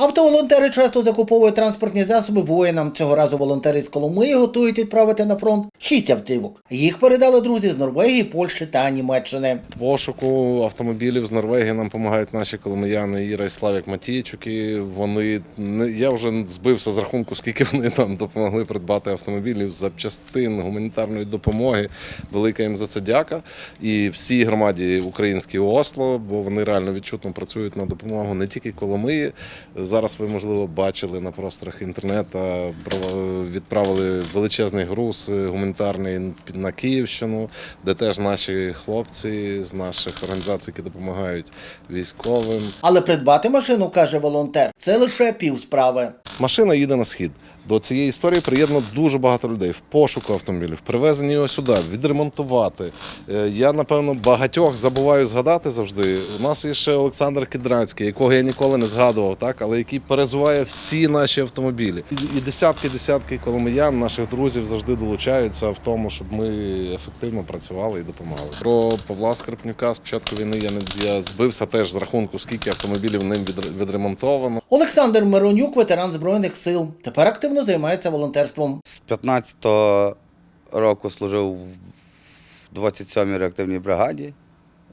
Автоволонтери часто закуповують транспортні засоби воїнам. Цього разу волонтери з Коломиї готують відправити на фронт шість автівок. Їх передали друзі з Норвегії, Польщі та Німеччини. Пошуку автомобілів з Норвегії нам допомагають наші коломияни Іра і Славік Матійчуки. Вони не- я вже збився з рахунку, скільки вони нам допомогли придбати автомобілів, запчастин, гуманітарної допомоги. Велика їм за це дяка. І всій громаді українській Осло, бо вони реально відчутно працюють на допомогу не тільки Коломиї. Зараз ви можливо бачили на просторах інтернету. Відправили величезний груз е, гуманітарний на Київщину, де теж наші хлопці з наших організацій, які допомагають військовим. Але придбати машину, каже волонтер, це лише пів справи. Машина їде на схід. До цієї історії приєднано дуже багато людей в пошуку автомобілів, в привезенні його сюди, відремонтувати. Е, Я, напевно, багатьох забуваю згадати завжди. У нас є ще Олександр Кідрацький, якого я ніколи не згадував, так, але який перезуває всі наші автомобілі. І- десятки-десятки коломиян, наших друзів завжди долучаються в тому, щоб ми ефективно працювали і допомагали. Про Павла Скрипнюка з початку війни я не я збився теж з рахунку, скільки автомобілів ним відремонтовано. Олександр Миронюк, ветеран збройних сил, тепер активно займається волонтерством. З 15-го року служив в 27-й реактивній бригаді,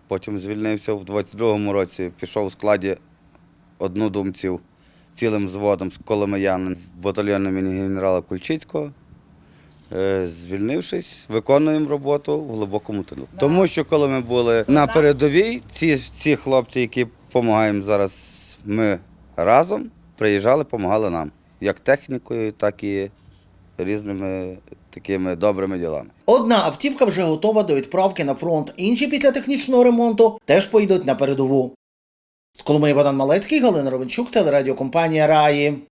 потім звільнився в 22-му році, пішов у складі однодумців цілим взводом з Коломиян в батальйон імені генерала Кульчицького. Е, Звільнившись, виконуємо роботу в глибокому тилу. Тому що коли ми були на передовій, ці, ці хлопці, які допомагаємо зараз, ми разом приїжджали, допомагали нам. Як технікою, так і різними такими добрими ділами. Одна автівка вже готова до відправки на фронт, інші після технічного ремонту теж поїдуть на передову. З Коломиї Богдан Малецький, Галина Ровенчук, телерадіокомпанія Раї.